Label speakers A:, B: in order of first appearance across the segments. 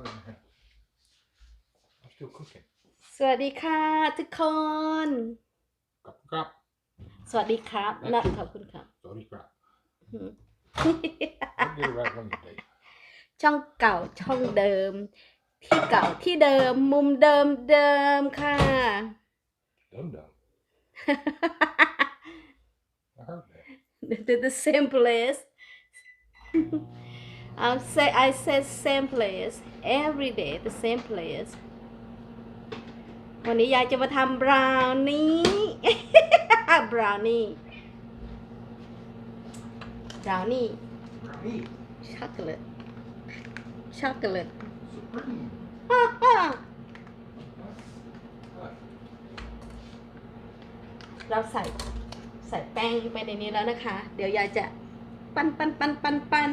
A: over here. I'm still cooking.
B: สวัสดีค่ะ ทุกคน
A: Crap, crap.
B: สวัสดีครับนะขอบคุณครับ
A: Sorry, crap.
B: อืม
A: Don't get it right one day.
B: ช่องเก่าช่องเดิม ที่เก่าที่เดิมมุมเดิมเดิมค่ะ
A: Dum dum. I heard that.
B: the, the same place I say I said same place every day the same place วันนี้ยายจะมาทำบราวนี่บราวนี่บราวนี่
A: Brownie.
B: ช็อกโกแลตช็อกโกแลต
A: Supreme.
B: เราใส่ใส่แป้งไปในนี้แล้วนะคะ เดี๋ยวยายจะปั้นปั้นปั้นปั้นปั้น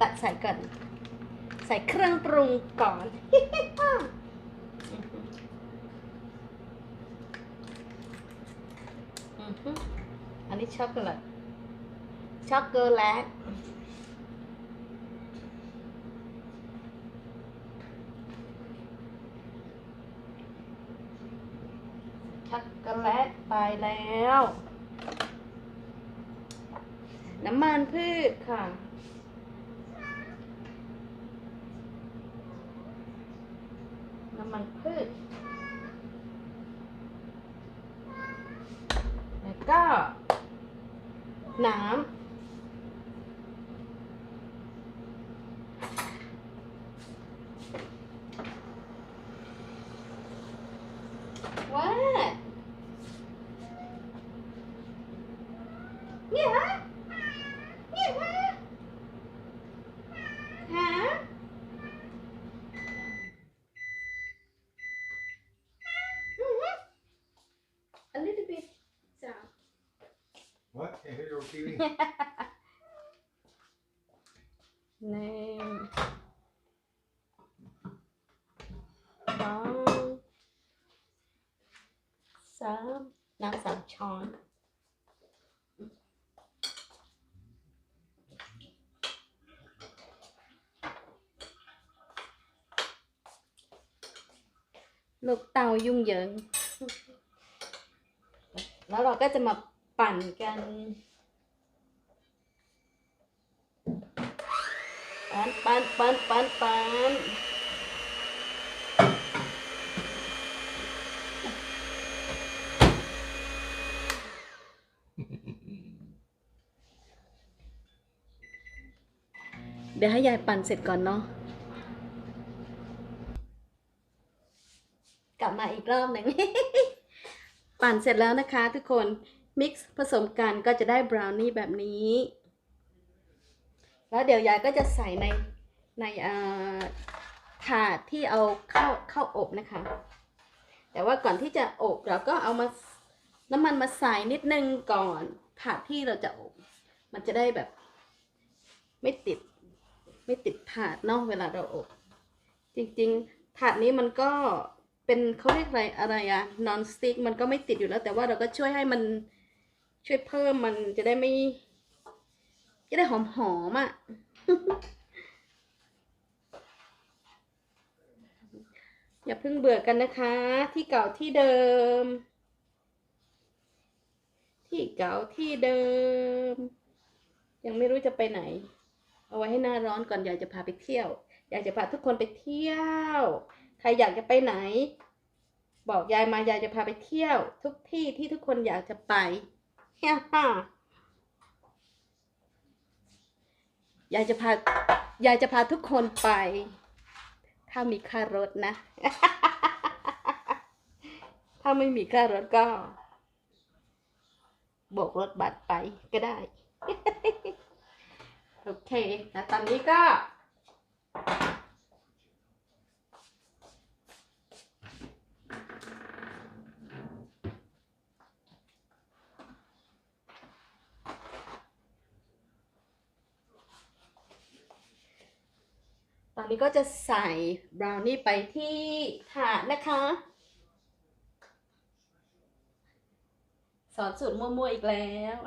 B: ตัดใส่ก่อน ใส่เครื่องปรุงก่อนอือฮึอันนี้ช็อกโกแลตช็อกโกแลตช็อกโกแลตไปแล้ว น้ำมันพืชค่ะำมันพืช แล้วก็ น้ำ What?
A: Can't hear your TV?
B: หนึ่งสองสามน้ำสามช้อนลูกเตายุ่งเหยิง แล้วเราก็จะมา ปั่นกันปันปันปันปันปันเดี๋ยวให้ยายปั่นเสร็จก่อนเนาะ กลับมาอีกรอบหนึ่ง ปั่นเสร็จแล้วนะคะทุกคน มิกซ์ผสมกันก็จะได้บราวนี่แบบนี้ แล้วเดี๋ยวยายก็จะใส่ในในอ่อถาดที่เอาเข้าเข้าอบนะคะ แต่ว่าก่อนที่จะอบเราก็เอามาน้ำมันมาใส่นิดนึงก่อนถาดที่เราจะอบ มันจะได้แบบ ไม่ติด ไม่ติดถาดเนาะเวลาเราอบ จริงๆ ถาดนี้มันก็เป็นเขาเรียกอะไรอะไรอะนอนสติ๊กมันก็ไม่ติดอยู่แล้ว แต่ว่าเราก็ช่วยให้มัน ช่วยเพิ่มมันจะได้ไม่ จะได้หอมหอมอะ อย่าเพิ่งเบื่อกันนะคะ ที่เก่าที่เดิม ที่เก่าที่เดิม ยังไม่รู้จะไปไหน เอาไว้ให้หน้าร้อนก่อนอยากจะพาไปเที่ยว อยากจะพาทุกคนไปเที่ยว ใครอยากจะไปไหนบอกยายมายายจะพาไปเที่ยว ทุกที่ที่ทุกคนอยากจะไป ยายจะพายายจะพาทุกคนไป ถ้ามีค่ารถนะ ถ้าไม่มีค่ารถก็โบกรถบัสไปก็ได้ โอเคแล้วตอนนี้ก็ ตอนนี้ก็จะใส่บราวนี่ไปที่ถาดนะคะ สอนสูตรมั่วๆอีกแล้ว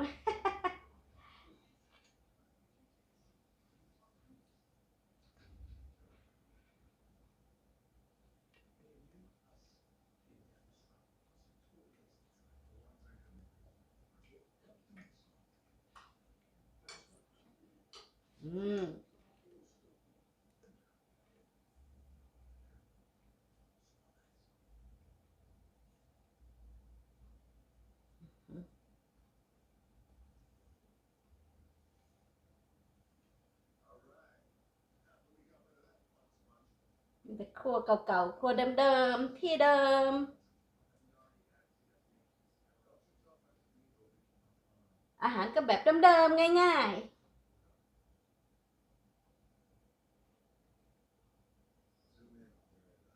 B: อืม แต่ครัวเก่าๆครัวเดิมๆที่เดิม อาหารก็แบบเดิมๆง่าย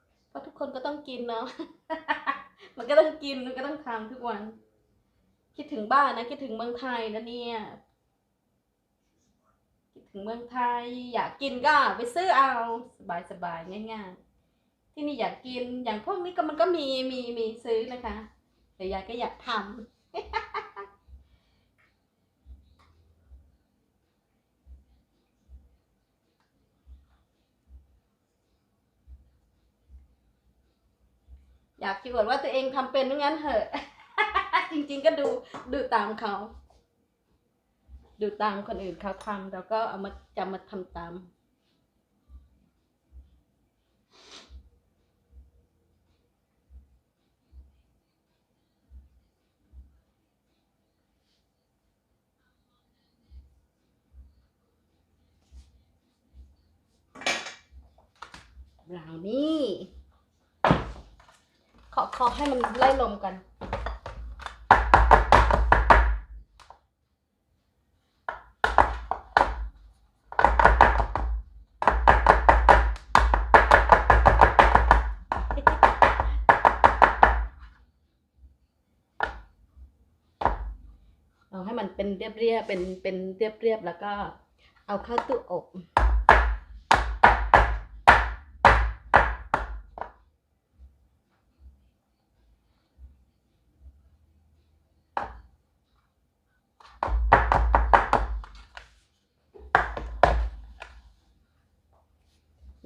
B: ๆเพราะทุกคนก็ต้องกินเนาะ มันก็ต้องกิน มันก็ต้องทำทุกวัน คิดถึงบ้านนะ คิดถึงเมืองไทยนะเนี่ย เมืองไทย อยากกินก็ไปซื้อเอาสบายๆง่ายๆ ที่นี่อยากกินอย่างพวกนี้ก็มันก็มีมีมีซื้อนะคะ แต่ยายก็อยากทำอยากจะอวดว่าตัวเองทำเป็นงั้นเหอะ จริงๆก็ดูดูตามเขา ดูตามคนอื่นเขาทำแล้วก็เอามาจะมาทำตามบราวนี่ขอขอให้มันไล่ลมกัน เอาให้มันเป็นเรียบๆเป็นเป็นเรียบๆแล้วก็เอาเข้าตู้อบ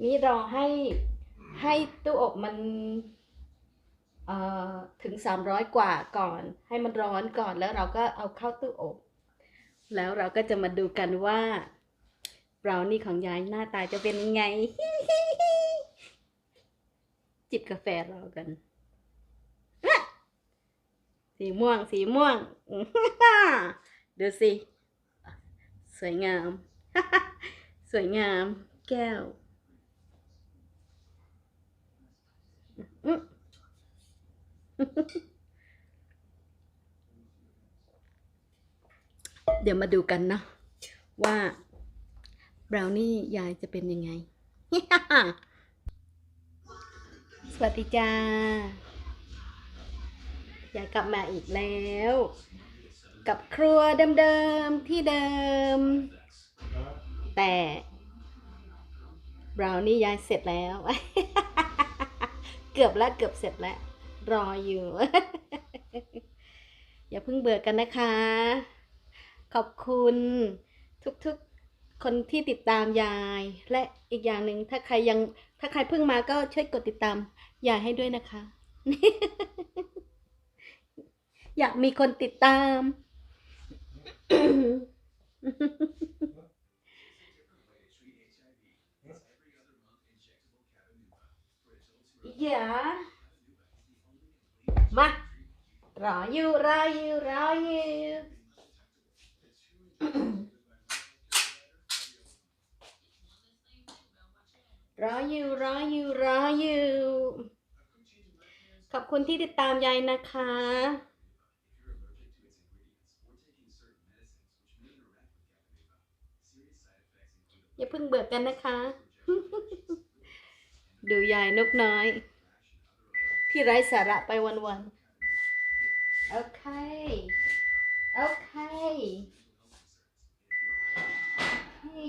B: นี่รอให้ให้ตู้อบมัน ถึงสามร้อยกว่าก่อน ให้มันร้อนก่อนแล้วเราก็เอาเข้าตู้อบ แล้วเราก็จะมาดูกันว่าบราวนี่ของยายหน้าตาจะเป็นยังไง จิบกาแฟรอกัน สีม่วงสีม่วงดูสิ สวยงาม สวยงามแก้ว อืม เดี๋ยวมาดูกันนะ ว่าบราวนี่ยายจะเป็นยังไง สวัสดีจ้ายายกลับมาอีกแล้ว กับครัวเดิมๆ ที่เดิม แต่บราวนี่ยายเสร็จแล้ว เกือบแล้วเกือบเสร็จแล้ว รออยู่ อย่าเพิ่งเบื่อกันนะคะ ขอบคุณทุกๆคนที่ติดตามยาย และอีกอย่างหนึ่งถ้าใครยังถ้าใครเพิ่งมาก็ช่วยกดติดตามยายให้ด้วยนะคะ อยากมีคนติดตามอย่ามา รออยู่รออยู่รออยู่รออยู่รออยู่รออยู่ขอบคุณที่ติดตามยายนะคะ อย่าเพิ่งเบื่อกันนะคะ ดูยายนกน้อย ที่ไร้สาระไปวันๆ โอเคโอเคเฮ้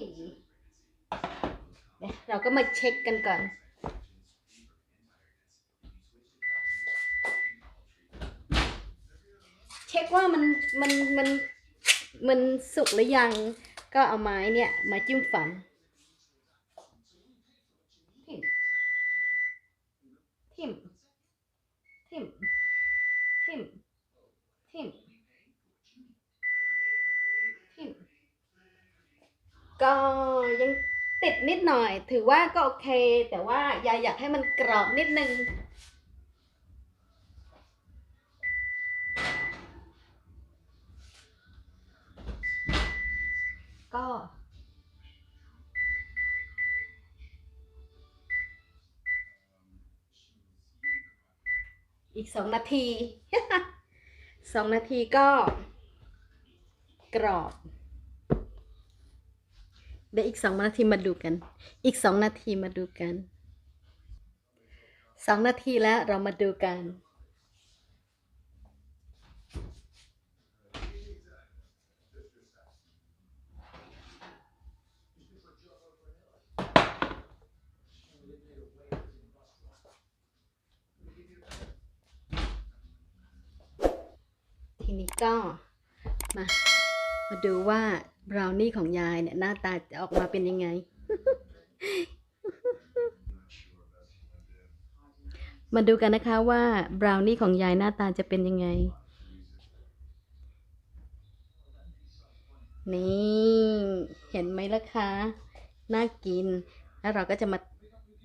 B: เราก็มาเช็คกันก่อนเช็คว่ามันมันมันมันสุกหรือยัง ก็เอาไม้เนี่ยมาจิ้มฝังทิ่มทิ่มทิ่มทิ่มทิ่มทิ่ม ก่อนติดนิดหน่อย ถือว่าก็โอเค แต่ว่ายายอยากให้มันกรอบนิดนึงก็อีกสองนาทีสองนาทีก็กรอบ เดี๋ยวอีกสองนาทีมาดูกัน อีกสองนาทีมาดูกันสองนาทีแล้วเรามาดูกันทีนี้ก็มา มาดูว่า บราวนี่ของยายเนี่ยหน้าตาจะออกมาเป็นยังไง มาดูกันนะคะว่าบราวนี่ของยายหน้าตาจะเป็นยังไง นี่เห็นไหมล่ะคะ น่ากิน แล้วเราก็จะมา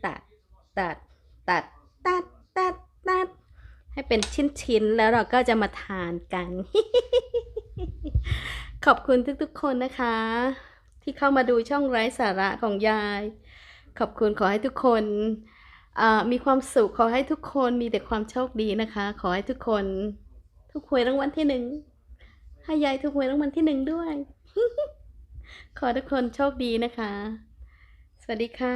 B: ตัด ตัด ตัด ตัด ตัด ตัด ให้เป็นชิ้นๆ แล้วเราก็จะมาทานกัน ขอบคุณทุกๆ คนนะคะ ที่เข้ามาดูช่องไร้สาระของยาย ขอบคุณขอให้ทุกคนมีความสุขขอให้ทุกคนมีแต่ความโชคดีนะคะ ขอให้ทุกคน ทุกหวยรางวัลที่หนึ่งให้ยายทุกหวยรางวัลที่หนึ่งด้วย ขอทุกคนโชคดีนะคะ สวัสดีค่ะ